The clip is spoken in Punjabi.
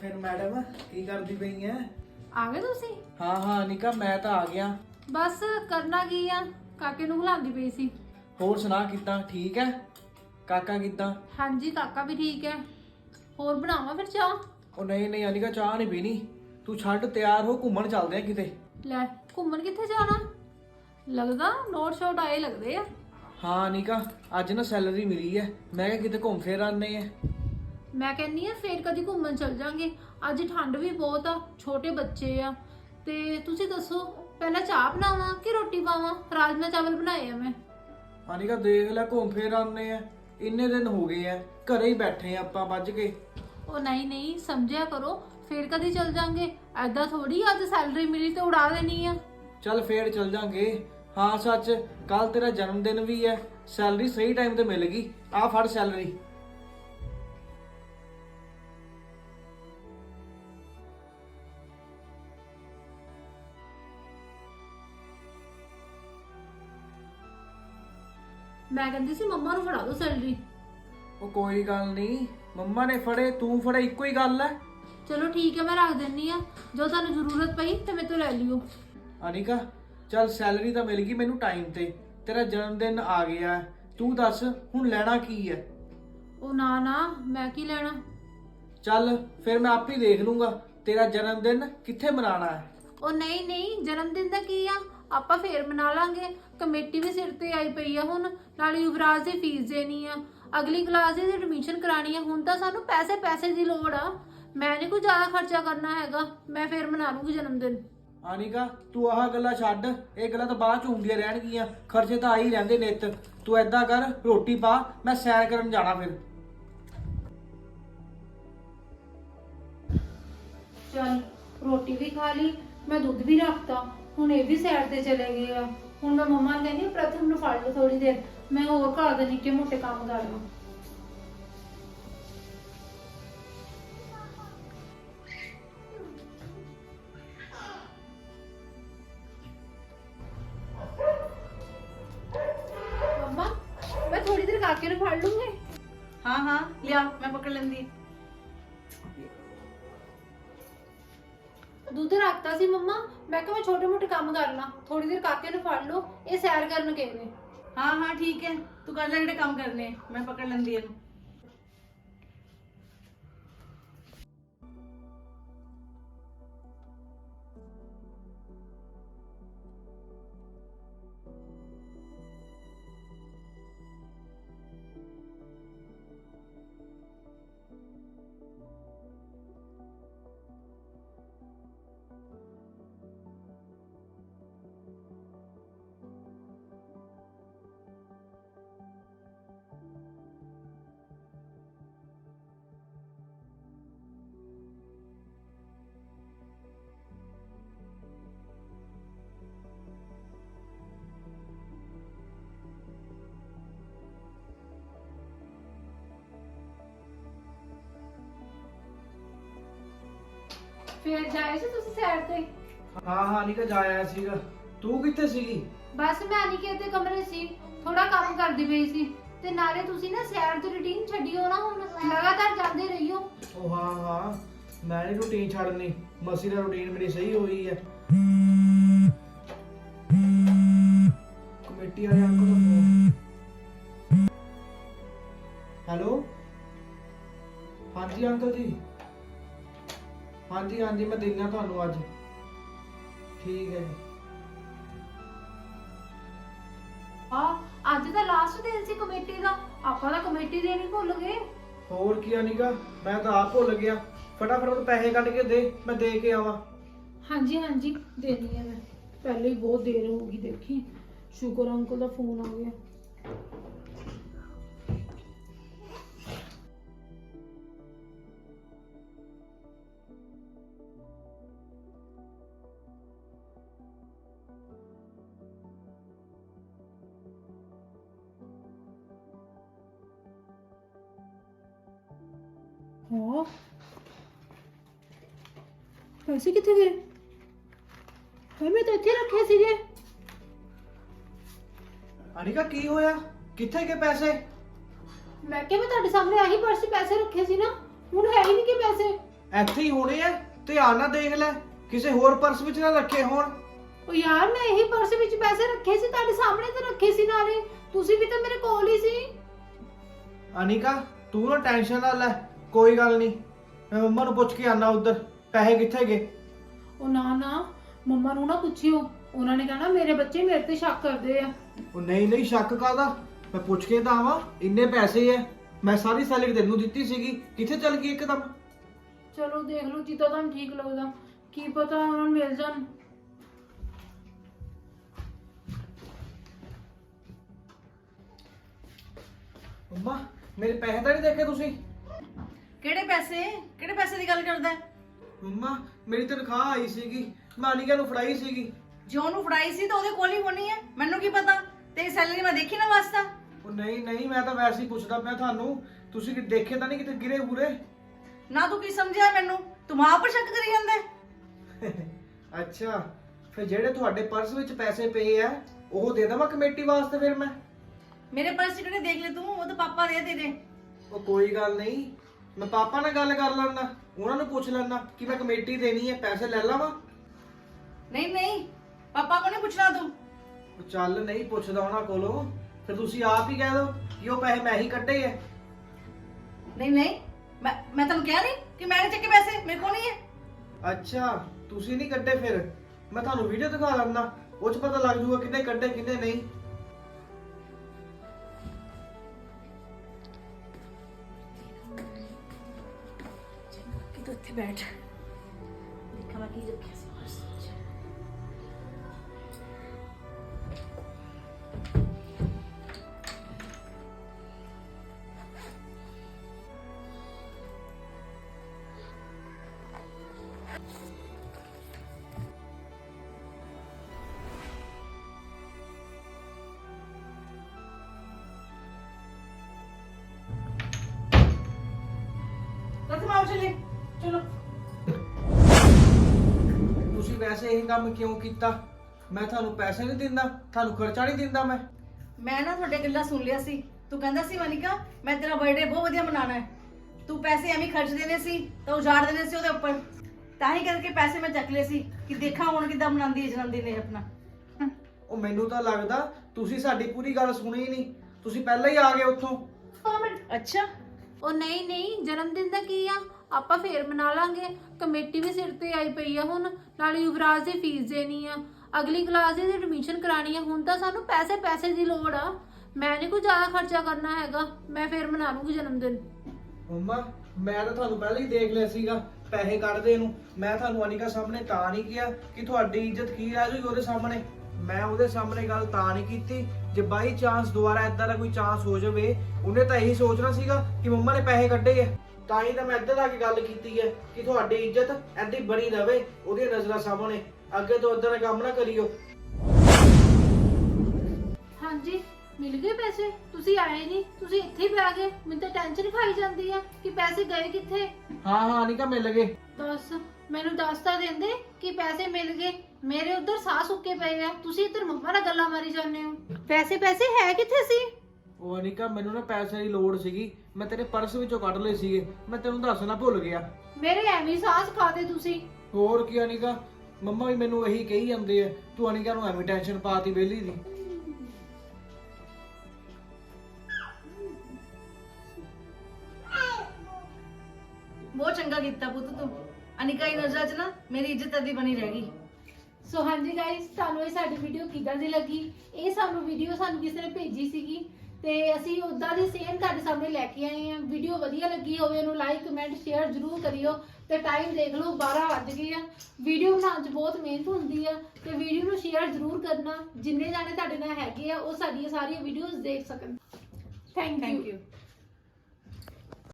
ਫਿਰ ਮੈਡਮ ਕੀ ਕਰਦੀ ਪਈ ਐ? ਆ ਗਏ ਤੁਸੀਂ? ਹਾਂ ਹਾਂ ਅਨਿਕਾ ਮੈਂ ਤਾਂ ਆ ਗਿਆ। ਬਸ ਕਰਨਾ ਕੀ ਆ? ਕਾਕੇ ਨੂੰ ਖਿਲਾਉਂਦੀ ਪਈ ਸੀ। ਹੋਰ ਸੁਣਾ ਕਿੱਦਾਂ? ਠੀਕ ਐ? ਕਾਕਾ ਕਿੱਦਾਂ? ਹਾਂਜੀ ਕਾਕਾ ਵੀ ਠੀਕ ਹੈ ਹੋਰ ਬਣਾਵਾਂ ਫਿਰ ਚਾਹ? ਉਹ ਨਹੀਂ ਨਹੀਂ ਅਨਿਕਾ ਚਾਹ ਨਹੀਂ ਪੀਣੀ। ਤੂੰ ਛੱਡ ਤਿਆਰ ਹੋ ਘੁੰਮਣ ਚੱਲਦੇ ਆ ਕਿਤੇ। ਲੈ ਘੁੰਮਣ ਕਿੱਥੇ ਜਾਣਾ? ਲੱਗਦਾ ਨੋਟ ਸ਼ੋਟ ਆਏ ਲੱਗਦੇ ਆ। ਹਾਂ ਅਨਿਕਾ ਅੱਜ ਨਾ ਸੈਲਰੀ ਮਿਲੀ ਐ। ਮੈਂ ਕਿਹਾ ਕਿਤੇ ਘੁੰਮ ਫੇਰ ਆਨੇ ਆ। ਮੈਂ ਕਹਿੰਨੀ ਆ ਫੇਰ ਕਦੀ ਘੁੰਮਣ ਚੱਲ ਜਾਾਂਗੇ। ਅੱਜ ਠੰਡ ਵੀ ਬਹੁਤ ਆ ਛੋਟੇ ਬੱਚੇ ਆ। ਤੇ ਤੁਸੀਂ ਦੱਸੋ ਪਹਿਲਾਂ ਚਾਹ ਬਣਾਵਾਂ ਕਿ ਰੋਟੀ ਪਾਵਾਂ? ਰਾਜਮਾ ਚਾਵਲ ਬਣਾਏ ਆ ਮੈਂ। ਅਨਿਕਾ ਦੇਖ ਲੈ ਘੁੰਮ ਫੇਰ ਆਨੇ ਆ। ਇੰਨੇ ਦਿਨ ਹੋ ਗਏ ਆ ਘਰੇ ਹੀ ਬੈਠੇ ਆ ਆਪਾਂ ਵੱਜ ਕੇ ਉਹ ਨਹੀਂ ਨਹੀਂ ਸਮਝਿਆ ਕਰੋ ਫੇਰ ਕਦੀ ਚੱਲ ਜਾਾਂਗੇ। ਐਦਾਂ ਥੋੜੀ ਅੱਜ ਸੈਲਰੀ ਮਿਲੀ ਤੇ ਉਡਾ ਦੇਣੀ ਆ। ਚੱਲ ਫੇਰ ਚੱਲ ਜਾਂਗੇ। ਹਾਂ ਸੱਚ ਕੱਲ ਤੇਰਾ ਜਨਮ ਦਿਨ ਵੀ ਐ ਸੈਲਰੀ ਸਹੀ ਟਾਈਮ ਤੇ ਮਿਲ ਗਈ। ਆ ਫੜ ਸੈਲਰੀ। ਮੈਂ ਕਹਿੰਦੀ ਸੀ ਮੰਮਾ ਨੂੰ ਫੜਾ ਦਿਓ ਸੈਲਰੀ ਉਹ ਕੋਈ ਗੱਲ ਨਹੀਂ ਮੰਮਾ ਨੇ ਫੜੇ ਤੂੰ ਫੜੇ ਇੱਕੋ ਹੀ ਗੱਲ ਐ ਚਲੋ ਠੀਕ ਹੈ ਮੈਂ ਰੱਖ ਦਿੰਨੀ ਆ। ਜੋ ਤੁਹਾਨੂੰ ਜ਼ਰੂਰਤ ਪਈ ਤੇ ਮੇਰੇ ਤੋਂ ਲੈ ਲਿਓ। ਅਨਿਕਾ ਚੱਲ ਸੈਲਰੀ ਤਾਂ ਮਿਲ ਗਈ ਮੈਨੂੰ ਟਾਈਮ ਤੇ। ਤੇਰਾ ਜਨਮ ਦਿਨ ਆ ਗਿਆ ਹੈ। ਤੂੰ ਦੱਸ ਹੁਣ ਲੈਣਾ ਕੀ ਹੈ? ਉਹ ਨਾ ਨਾ ਮੈਂ ਕੀ ਲੈਣਾ? ਚੱਲ ਫਿਰ ਮੈਂ ਆਪ ਹੀ ਦੇਖ ਲੂੰਗਾ। ਤੇਰਾ ਜਨਮ ਦਿਨ ਕਿੱਥੇ ਮਨਾਉਣਾ ਹੈ? ਉਹ ਨਹੀਂ ਨਹੀਂ ਜਨਮ ਦਿਨ ਦਾ ਕੀ ਆ? ਆਪਾਂ ਫੇਰ ਮਨਾ ਲਾਂਗੇ। ਕਮੇਟੀ ਵੀ ਸਿਰ ਤੇ ਆਈ ਪਈ ਆ ਹੁਣ ਨਾਲੇ ਯੁਵਰਾਜ ਦੀ ਫੀਸ ਦੇਣੀ ਆ। ਅਗਲੀ ਕਲਾਸ ਦੀ ਐਡਮਿਸ਼ਨ ਕਰਾਣੀ ਆ ਹੁਣ ਤਾਂ ਸਾਨੂੰ ਪੈਸੇ ਪੈਸੇ ਦੀ ਲੋੜ ਆ। ਮੈਂ ਨਹੀਂ ਕੋਈ ਜ਼ਿਆਦਾ ਖਰਚਾ ਕਰਨਾ ਹੈਗਾ ਮੈਂ ਫੇਰ ਮਨਾ ਲੂੰਗੀ ਜਨਮ ਦਿਨ ਅਨਿਕਾ ਤੂੰ ਆਹ ਗੱਲਾਂ ਛੱਡ। ਇਹ ਗੱਲਾਂ ਤਾਂ ਬਾਅਦ ਚ ਹੁੰਦੀਆਂ ਰਹਿਣਗੀਆਂ। ਖਰਚੇ ਤਾਂ ਆ ਹੀ ਰਹਿੰਦੇ ਨਿੱਤ। ਤੂੰ ਐਦਾਂ ਕਰ ਰੋਟੀ ਪਾ ਮੈਂ ਸੈਰ ਕਰਨ ਜਾਣਾ ਫਿਰ। ਚਲ ਰੋਟੀ ਵੀ ਖਾ ਲਈ ਮੈਂ ਦੁੱਧ ਵੀ ਰੱਖਤਾ। ਹੁਣ ਇਹ ਵੀ ਸਾਈਡ ਤੇ ਚਲੇ ਗਏ ਆ। ਹੁਣ ਮੈਂ ਮੰਮਾ ਨੂੰ ਕਹਿੰਦੀ ਪ੍ਰਥਮ ਨੂੰ ਫੜ ਲਓ ਥੋੜੀ ਦੇਰ। ਮੈਂ ਹੋਰ ਘਰ ਦੇ ਨਿੱਕੇ ਮੋਟੇ ਕੰਮ ਕਰ ਲਵਾਂ। ਮੰਮਾ, ਮੈਂ ਥੋੜੀ ਦੇਰ ਕਾਕੇ ਨੂੰ ਫੜ ਲੂੰਗੀ। ਹਾਂ ਹਾਂ, ਲਿਆ, ਮੈਂ ਪਕੜ ਲੈਂਦੀ। ਦੁੱਧ ਰੱਖਤਾ ਸੀ ਮੰਮਾ ਮੈਂ ਕਿਹਾ ਮੈਂ ਛੋਟੇ ਮੋਟੇ ਕੰਮ ਕਰ ਲਾਂ ਥੋੜੀ ਦੇਰ ਕਾਕੇ ਨੂੰ ਫੜ ਲਓ ਇਹ ਸੈਰ ਕਰਨ ਗਏ ਨੇ। ਹਾਂ ਹਾਂ ਠੀਕ ਹੈ। ਤੂੰ ਕਰ ਲੈ ਜਿਹੜੇ ਕੰਮ ਕਰਨੇ ਆ, ਮੈਂ ਪਕੜ ਲੈਂਦੀ ਇਹਨੂੰ। ਫੇਰ ਜਾਏ ਸੀ ਤੁਸੀਂ ਸੈਰ ਤੇ। ਹਾਂ ਹਾਂ ਅਨਿਕਾ ਜਾ ਆਇਆ ਸੀਗਾ। ਤੂੰ ਕਿੱਥੇ ਸੀਗੀ? ਬਸ ਮੈਂ ਅਨਿਕੇ ਦੇ ਕਮਰੇ ਸੀ। ਥੋੜਾ ਕੰਮ ਕਰਦੀ ਪਈ ਸੀ। ਤੇ ਨਾਲੇ ਤੁਸੀਂ ਨਾ ਸੈਰ ਦੀ ਰੁਟੀਨ ਛੱਡਿਓ ਨਾ ਹੁਣ। ਲਗਾਤਾਰ ਜਾਂਦੇ ਰਹੀਓ। ਉਹ ਹਾਂ ਹਾਂ। ਮੈਂ ਨਹੀਂ ਰੂਟੀਨ ਛੱਡਣੀ। ਮਸੀ ਦਾ ਰੂਟੀਨ ਮੇਰੀ ਸਹੀ ਹੋਈ ਹੈ। ਕਮੇਟੀ ਵਾਲੇ ਹਾਂਜੀ ਹਾਂਜੀ ਮੈਂ ਦੇਣਾ ਤੁਹਾਨੂੰ ਅੱਜ। ਠੀਕ ਹੈ। ਜੀ ਆ ਅੱਜ ਤਾਂ ਲਾਸਟ ਦਿਨ ਸੀ ਕਮੇਟੀ ਦਾ। ਆਪਾਂ ਤਾਂ ਕਮੇਟੀ ਦੇਣੀ ਭੁੱਲ ਗਏ। ਹੋਰ ਕੀ ਅਨਿਕਾ ਮੈਂ ਤਾਂ ਆਪ ਭੁੱਲ ਗਿਆ। ਫਟਾਫਟ ਮੈਨੂੰ ਪੈਸੇ ਕੱਢ ਕੇ ਦੇ ਮੈਂ ਦੇ ਕੇ ਆਵਾਂ। ਹਾਂਜੀ ਹਾਂਜੀ ਦੇਣੀ ਹੈ ਮੈਂ। ਪਹਿਲੇ ਹੀ ਬਹੁਤ ਦੇਰ ਹੋ ਗਈ ਦੇਖੀ। ਸ਼ੁਕਰ ਅੰਕਲ ਦਾ ਫੋਨ ਆ ਗਿਆ। ਹਾਂ। ਪੈਸੇ ਕਿੱਥੇ ਗਏ? ਹਾਏ ਮੈਂ ਤਾਂ ਇੱਥੇ ਰੱਖੇ ਸੀਗੇ। ਅਨਿਕਾ ਕੀ ਹੋਇਆ? ਕਿੱਥੇ ਗਏ ਪੈਸੇ? ਮੈਂ ਕਿਹਾ ਮੈਂ ਤੁਹਾਡੇ ਸਾਹਮਣੇ ਆਹੀ ਪਰਸ 'ਚ ਪੈਸੇ ਰੱਖੇ ਸੀ ਨਾ। ਹੁਣ ਹੈ ਹੀ ਨਹੀਂ ਕਿ ਪੈਸੇ। ਇੱਥੇ ਹੀ ਹੋਣੇ ਆ। ਧਿਆਨ ਨਾਲ ਦੇਖ ਲੈ। ਕਿਸੇ ਹੋਰ ਪਰਸ ਵਿੱਚ ਨਾ ਰੱਖੇ ਹੋਣ। ਉਹ ਯਾਰ ਮੈਂ ਇਹੀ ਪਰਸ ਵਿੱਚ ਪੈਸੇ ਰੱਖੇ ਸੀ ਤੁਹਾਡੇ ਸਾਹਮਣੇ ਤੇ ਰੱਖੇ ਸੀ ਨਾਲੇ। ਤੁਸੀਂ ਵੀ ਤਾਂ ਮੇਰੇ ਕੋਲ ਹੀ ਸੀ। ਅਨਿਕਾ ਤੂੰ ਨਾ ਟੈਨਸ਼ਨ ਨਾ ਲੈ। ਕੋਈ ਗੱਲ ਨਹੀਂ। ਮੈਂ ਮੰਮਾ ਨੂੰ ਪੁੱਛ ਕੇ ਆਣਾ ਉਧਰ। ਪੈਸੇ ਕਿੱਥੇ ਗਏ? ਉਹ ਨਾ ਨਾ ਮੰਮਾ ਨੂੰ ਨਾ ਪੁੱਛਿਓ। ਉਹਨਾਂ ਨੇ ਕਹਿਣਾ ਮੇਰੇ ਬੱਚੇ ਮੇਰੇ ਤੇ ਸ਼ੱਕ ਕਰਦੇ ਆ। ਉਹ ਨਹੀਂ ਨਹੀਂ ਸ਼ੱਕ ਕਾਦਾ ਮੈਂ ਪੁੱਛ ਕੇ ਤਾਂ ਆਵਾਂ ਇੰਨੇ ਪੈਸੇ ਐ। ਮੈਂ ਸਾਰੀ ਸੈਲਰੀ ਤੈਨੂੰ ਦਿੱਤੀ ਸੀਗੀ। ਕਿੱਥੇ ਚਲ ਗਈ ਇੱਕਦਮ? ਚਲੋ ਦੇਖ ਲਓ ਜਿੱਦਾਂ ਤੁਹਾਨੂੰ ਠੀਕ ਲੱਗਦਾ। ਕੀ ਪਤਾ ਉਹਨਾਂ ਨੂੰ ਮਿਲ ਜਾਣ। ਮੰਮਾ ਮੇਰੇ ਪੈਸੇ ਤਾਂ ਨਹੀਂ ਦੇਖੇ ਤੁਸੀਂ? ਕਿਹੜੇ ਪੈਸੇ? ਕਿਹੜੇ ਪੈਸੇ ਦੀ ਗੱਲ ਕਰਦਾ? ਹੈ? ਮੰਮਾ ਮੇਰੀ ਤਨਖਾਹ ਆਈ ਸੀਗੀ। ਮੈਂ ਅਨਿਕਾ ਨੂੰ ਫੜਾਈ ਸੀਗੀ। ਜੋ ਉਹਨੂੰ ਫੜਾਈ ਸੀ ਤਾਂ ਉਹਦੇ ਕੋਲ ਹੀ ਹੋਣੀ ਹੈ। ਮੈਨੂੰ ਕੀ ਪਤਾ? ਤੇਰੀ ਸੈਲਰੀ ਮੈਂ ਦੇਖੀ ਨਾ ਵਾਸਤਾ? ਉਹ ਨਹੀਂ ਨਹੀਂ ਮੈਂ ਤਾਂ ਵੈਸੇ ਹੀ ਪੁੱਛਦਾ ਪਿਆ ਤੁਹਾਨੂੰ। ਤੁਸੀਂ ਕਿ ਦੇਖੇ ਤਾਂ ਨਹੀਂ ਕਿਤੇ ਗਿਰੇ ਪੂਰੇ ਨਾ ਤੂੰ ਕੀ ਸਮਝਿਆ ਮੈਨੂੰ? ਤੂੰ ਮਾਂ ਪਰ ਸ਼ੱਕ ਕਰੀ ਜਾਂਦਾ ਹੈ? ਅੱਛਾ ਫਿਰ ਜਿਹੜੇ ਤੁਹਾਡੇ ਪਰਸ ਵਿੱਚ ਪੈਸੇ ਪਏ ਆ ਉਹ ਦੇ ਦੇਵਾਂ ਕਮੇਟੀ ਵਾਸਤੇ ਫਿਰ ਮੈਂ? ਮੇਰੇ ਪਰਸ ਕਿਹੜੇ ਦੇਖ ਲੈ ਤੂੰ? ਉਹ ਤਾਂ ਪਾਪਾ ਦੇ ਤੇਰੇ ਉਹ ਕੋਈ ਗੱਲ ਨਹੀਂ। ਮੈਂ ਪਾਪਾ ਨਾਲ ਗੱਲ ਕਰ ਲੈਣਾ ਉਹਨਾਂ ਨੂੰ ਪੁੱਛ ਲੈਣਾ ਕਿ ਮੈਂ ਕਮੇਟੀ ਦੇਣੀ ਹੈ ਪੈਸੇ ਲੈ ਲਵਾਂ? ਨਹੀਂ ਨਹੀਂ ਪਾਪਾ ਕੋਲ ਨਹੀਂ ਪੁੱਛਣਾ ਤੂੰ। ਉਹ ਚੱਲ ਨਹੀਂ ਪੁੱਛਦਾ ਉਹਨਾਂ ਕੋਲੋਂ ਫਿਰ ਤੁਸੀਂ ਆਪ ਹੀ ਕਹਿ ਦਿਓ ਕਿ ਉਹ ਪੈਸੇ ਮੈਂ ਹੀ ਕੱਢੇ ਆ ਨਹੀਂ ਨਹੀਂ ਮੈਂ ਮੈਂ ਤੁਹਾਨੂੰ ਕਿਹਾ ਨਹੀਂ ਕਿ ਮੈਂ ਨਹੀਂ ਚੱਕੇ ਪੈਸੇ ਮੇਰੇ ਕੋਲ ਨਹੀਂ ਹੈ। ਅੱਛਾ ਤੁਸੀਂ ਨਹੀਂ ਕੱਢੇ ਫਿਰ ਮੈਂ ਤੁਹਾਨੂੰ ਵੀਡੀਓ ਦਿਖਾ ਲੈਣਾ ਉਹ ਚ ਪਤਾ ਲੱਗ ਜੂਗਾ ਕਿੰਨੇ ਕੱਢੇ ਕਿੰਨੇ ਨਹੀਂ। ਇੱਥੇ ਬੈਠ। ਦੇਖਾਂ ਮੈਂ ਕੀ ਰੱਖਿਆ ਸੀ। ਬਸ ਵੈਸੇ ਇਹ ਕੰਮ ਕਿਉਂ ਕੀਤਾ? ਮੈਂ ਤੁਹਾਨੂੰ ਪੈਸੇ ਨਹੀਂ ਦਿੰਦਾ ਤੁਹਾਨੂੰ ਖਰਚਾ ਨਹੀਂ ਦਿੰਦਾ ਮੈਂ। ਮੈਂ ਨਾ ਤੁਹਾਡੇ ਗੱਲਾਂ ਸੁਣ ਲਿਆ ਸੀ। ਤੂੰ ਕਹਿੰਦਾ ਸੀ ਮਨਿਕਾ ਮੈਂ ਤੇਰਾ ਬਰਥਡੇ ਬਹੁਤ ਵਧੀਆ ਮਨਾਉਣਾ ਹੈ। ਤੂੰ ਪੈਸੇ ਐਵੇਂ ਖਰਚ ਦੇਣੇ ਸੀ ਤਾਂ ਉਜਾੜ ਦੇਣੇ ਸੀ ਉਹਦੇ ਉੱਪਰ। ਤਾਂ ਹੀ ਕਰਕੇ ਪੈਸੇ ਮੈਂ ਚੱਕ ਲਏ ਸੀ ਕਿ ਦੇਖਾਂ ਹੁਣ ਕਿੱਦਾਂ ਮਨਾਉਂਦੀ ਹੈ ਜਨਮ ਦਿਨ ਇਹ ਆਪਣਾ। ਉਹ ਮੈਨੂੰ ਤਾਂ ਲੱਗਦਾ ਤੁਸੀਂ ਸਾਡੀ ਪੂਰੀ ਗੱਲ ਸੁਣੀ ਨਹੀਂ। ਤੁਸੀਂ ਪਹਿਲਾਂ ਹੀ ਆ ਗਏ ਉੱਥੋਂ। ਅੱਛਾ। ਉਹ ਨਹੀਂ ਨਹੀਂ ਜਨਮ ਦਿਨ ਦਾ ਕੀ ਆ? ਆਪਾਂ ਫੇਰ ਮਨਾ ਲਾਂਗੇ। ਕਮੇਟੀ ਵੀ ਸਿਰ ਤੇ ਆਈ ਪਈ ਆ ਹੁਣ, ਨਾਲੇ ਯੁਵਰਾਜ ਦੀ ਫੀਸ ਦੇਣੀ ਆ। ਅਗਲੀ ਕਲਾਸ ਦੀ ਐਡਮਿਸ਼ਨ ਕਰਾਣੀ ਆ, ਹੁਣ ਤਾਂ ਸਾਨੂੰ ਪੈਸੇ ਪੈਸੇ ਦੀ ਲੋੜ ਆ। ਮੈਂ ਨਹੀਂ ਕੋਈ ਜ਼ਿਆਦਾ ਖਰਚਾ ਕਰਨਾ ਹੈਗਾ, ਮੈਂ ਫੇਰ ਮਨਾ ਲੂੰਗੀ ਜਨਮ ਦਿਨ ਮੰਮਾ, ਮੈਂ ਤਾਂ ਤੁਹਾਨੂੰ ਪਹਿਲਾਂ ਹੀ ਦੇਖ ਲਿਆ ਸੀਗਾ, ਪੈਸੇ ਕੱਢਦੇ ਨੂੰ। ਮੈਂ ਤੁਹਾਨੂੰ ਅਨਿਕਾ ਸਾਹਮਣੇ ਤਾਂ ਨਹੀਂ ਕਿਹਾ ਕਿ ਤੁਹਾਡੀ ਇੱਜ਼ਤ ਕੀ ਰਹਿ ਜੂਗੀ ਉਹਦੇ ਸਾਹਮਣੇ। ਮੈਂ ਉਹਦੇ ਸਾਹਮਣੇ ਗੱਲ ਤਾਂ ਨਹੀਂ ਕੀਤੀ। ਜੇ ਬਾਈ ਚਾਂਸ ਦੁਬਾਰਾ ਇਦਾਂ ਦਾ ਕੋਈ ਚਾਂਸ ਹੋ ਜਾਵੇ, ਉਹਨੇ ਤਾਂ ਇਹੀ ਸੋਚਣਾ ਸੀਗਾ ਕਿ ਮੰਮਾ ਨੇ ਪੈਸੇ ਕੱਢੇ ਆ। ਤਾਂ ਹੀ ਤਾਂ ਮੈਂ ਇੱਧਰ ਆ ਕੇ ਗੱਲ ਕੀਤੀ ਹੈ ਕਿ ਤੁਹਾਡੀ ਇੱਜ਼ਤ ਐਡੀ ਬਣੀ ਰਵੇ ਉਹਦੀਆਂ ਨਜ਼ਰਾਂ ਸਾਹਮਣੇ। ਅੱਗੇ ਤੋਂ ਇਦਾਂ ਦਾ ਕੰਮ ਨਾ ਕਰਿਓ। ਹਾਂਜੀ ਮਿਲ ਗਏ ਪੈਸੇ? ਤੁਸੀਂ ਆਏ ਨਹੀਂ ਤੁਸੀਂ ਇੱਥੇ ਹੀ ਬਹਿ ਗਏ। ਮੈਨੂੰ ਤਾਂ ਟੈਨਸ਼ਨ ਖਾਈ ਜਾਂਦੀ ਆ ਕਿ ਪੈਸੇ ਗਏ ਕਿੱਥੇ? ਹਾਂ ਹਾਂ ਅਨਿਕਾ ਮਿਲ ਗਏ। ਦੱਸ ਮੈਨੂੰ ਦੱਸ ਤਾਂ ਦਿੰਦੇ ਕਿ ਪੈਸੇ ਮਿਲ ਗਏ। ਮੇਰੇ ਉਧਰ ਸਾਹ ਸੁੱਕੇ ਪਏ ਆ। ਤੁਸੀਂ ਇੱਧਰ ਮੰਮਾ ਨਾਲ ਗੱਲਾਂ ਮਾਰੀ ਜਾਂਦੇ ਹੋ। ਪੈਸੇ ਪੈਸੇ ਹੈ ਕਿੱਥੇ ਸੀ? ਉਹ ਅਨਿਕਾ ਮੈਨੂੰ ਨਾ ਪੈਸੇ ਦੀ ਲੋੜ ਸੀਗੀ। ਮੈਂ ਤੇਰੇ ਪਰਸ ਵਿੱਚੋਂ ਕੱਢ ਲਏ ਸੀਗੇ। ਮੈਂ ਤੈਨੂੰ ਦੱਸਣਾ ਭੁੱਲ ਗਿਆ। ਮੇਰੇ ਐਵੇਂ ਹੀ ਸਾਹ ਖਾਦੇ ਤੁਸੀਂ। ਹੋਰ ਕੀ ਅਨਿਕਾ? ਮੰਮਾ ਵੀ ਮੈਨੂੰ ਇਹੀ ਕਹੀ ਜਾਂਦੇ ਆ ਤੂੰ ਅਨਿਕਾ ਨੂੰ ਐਵੇਂ ਟੈਨਸ਼ਨ ਪਾਤੀ ਵਿਹਲੀ ਦੀ। ਬਹੁਤ ਚੰਗਾ ਕੀਤਾ ਪੁੱਤ ਤੂੰ। ਅਨਿਕਾ ਦੀ ਨਜ਼ਰਾਂ 'ਚ ਨਾ ਮੇਰੀ ਇੱਜ਼ਤ ਅੱਦੀ ਬਣੀ ਰਹਿ ਗਈ। ਸੋ ਹਾਂਜੀ ਗਾਇਸ ਤੁਹਾਨੂੰ ਇਹ ਸਾਡੀ ਵੀਡੀਓ ਕਿੱਦਾਂ ਦੀ ਲੱਗੀ? ਇਹ ਸਾਨੂੰ ਵੀਡੀਓ ਸਾਨੂੰ ਕਿਸੇ ਨੇ ਭੇਜੀ ਸੀਗੀ? ਤੇ ਅਸੀਂ ਉਦਾਂ ਦੀ ਸੇਮ ਤੁਹਾਡੇ ਸਾਹਮਣੇ ਲੈ ਕੇ ਆਏ ਹਾਂ। ਵੀਡੀਓ ਵਧੀਆ ਲੱਗੀ ਹੋਵੇ, ਉਹਨੂੰ ਲਾਈਕ ਕਮੈਂਟ ਸ਼ੇਅਰ ਜ਼ਰੂਰ ਕਰਿਓ ਤੇ ਟਾਈਮ ਦੇਖ ਲਓ 12 ਵੱਜ ਗਏ ਆ। ਵੀਡੀਓ ਬਣਾਉਣ 'ਚ ਬਹੁਤ ਮਿਹਨਤ ਹੁੰਦੀ ਆ ਤੇ ਵੀਡੀਓ ਨੂੰ ਸ਼ੇਅਰ ਜ਼ਰੂਰ ਕਰਨਾ। ਜਿੰਨੇ ਜਾਣੇ ਤੁਹਾਡੇ ਨਾਲ ਹੈਗੇ ਆ, ਉਹ ਸਾਡੀਆਂ ਸਾਰੀਆਂ ਵੀਡੀਓਜ਼ ਦੇਖ ਸਕਣ। Thank you